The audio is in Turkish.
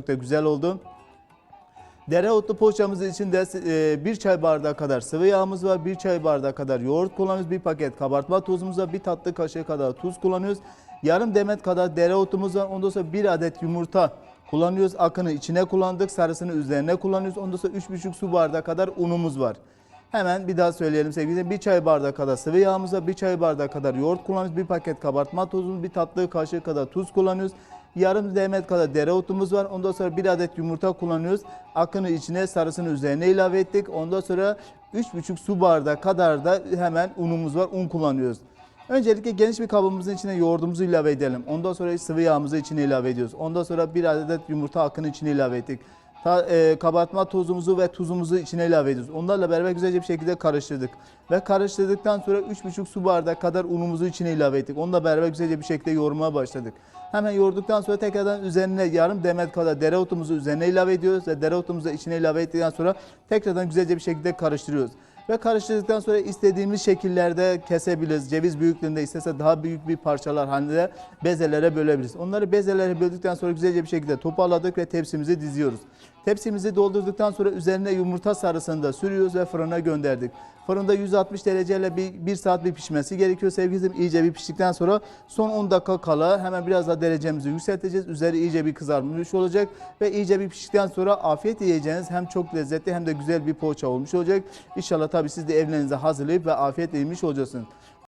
Çok da güzel oldu. Dereotlu poğaçamızın içinde e, bir çay bardağı kadar sıvı yağımız var. Bir çay bardağı kadar yoğurt kullanıyoruz. Bir paket kabartma tozumuz var. Bir tatlı kaşığı kadar tuz kullanıyoruz. Yarım demet kadar dereotumuz var. Ondan sonra bir adet yumurta kullanıyoruz. Akını içine kullandık. Sarısını üzerine kullanıyoruz. Ondan sonra 3,5 su bardağı kadar unumuz var. Hemen bir daha söyleyelim sevgili. Bir çay bardağı kadar sıvı yağımız var. Bir çay bardağı kadar yoğurt kullanıyoruz. Bir paket kabartma tozumuz, bir tatlı kaşığı kadar tuz kullanıyoruz. Yarım demet kadar dereotumuz var. Ondan sonra bir adet yumurta kullanıyoruz. Akını içine sarısını üzerine ilave ettik. Ondan sonra 3,5 su bardağı kadar da hemen unumuz var. Un kullanıyoruz. Öncelikle geniş bir kabımızın içine yoğurdumuzu ilave edelim. Ondan sonra sıvı yağımızı içine ilave ediyoruz. Ondan sonra bir adet yumurta akını içine ilave ettik. Ta, e, kabartma tozumuzu ve tuzumuzu içine ilave ediyoruz. Onlarla beraber güzelce bir şekilde karıştırdık. Ve karıştırdıktan sonra 3,5 su bardağı kadar unumuzu içine ilave ettik. Onunla beraber güzelce bir şekilde yoğurmaya başladık. Hemen yoğurduktan sonra tekrardan üzerine yarım demet kadar dereotumuzu üzerine ilave ediyoruz. Ve dereotumuzu içine ilave ettikten sonra tekrardan güzelce bir şekilde karıştırıyoruz. Ve karıştırdıktan sonra istediğimiz şekillerde kesebiliriz. Ceviz büyüklüğünde istese daha büyük bir parçalar halinde bezelere bölebiliriz. Onları bezelere böldükten sonra güzelce bir şekilde toparladık ve tepsimizi diziyoruz. Tepsimizi doldurduktan sonra üzerine yumurta sarısını da sürüyoruz ve fırına gönderdik. Fırında 160 dereceyle bir, bir saat bir pişmesi gerekiyor sevgili izleyicilerim. İyice bir piştikten sonra son 10 dakika kala hemen biraz daha derecemizi yükselteceğiz. Üzeri iyice bir kızarmış olacak ve iyice bir piştikten sonra afiyet yiyeceğiniz hem çok lezzetli hem de güzel bir poğaça olmuş olacak. İnşallah tabii siz de evlerinize hazırlayıp ve afiyet yemiş olacaksınız.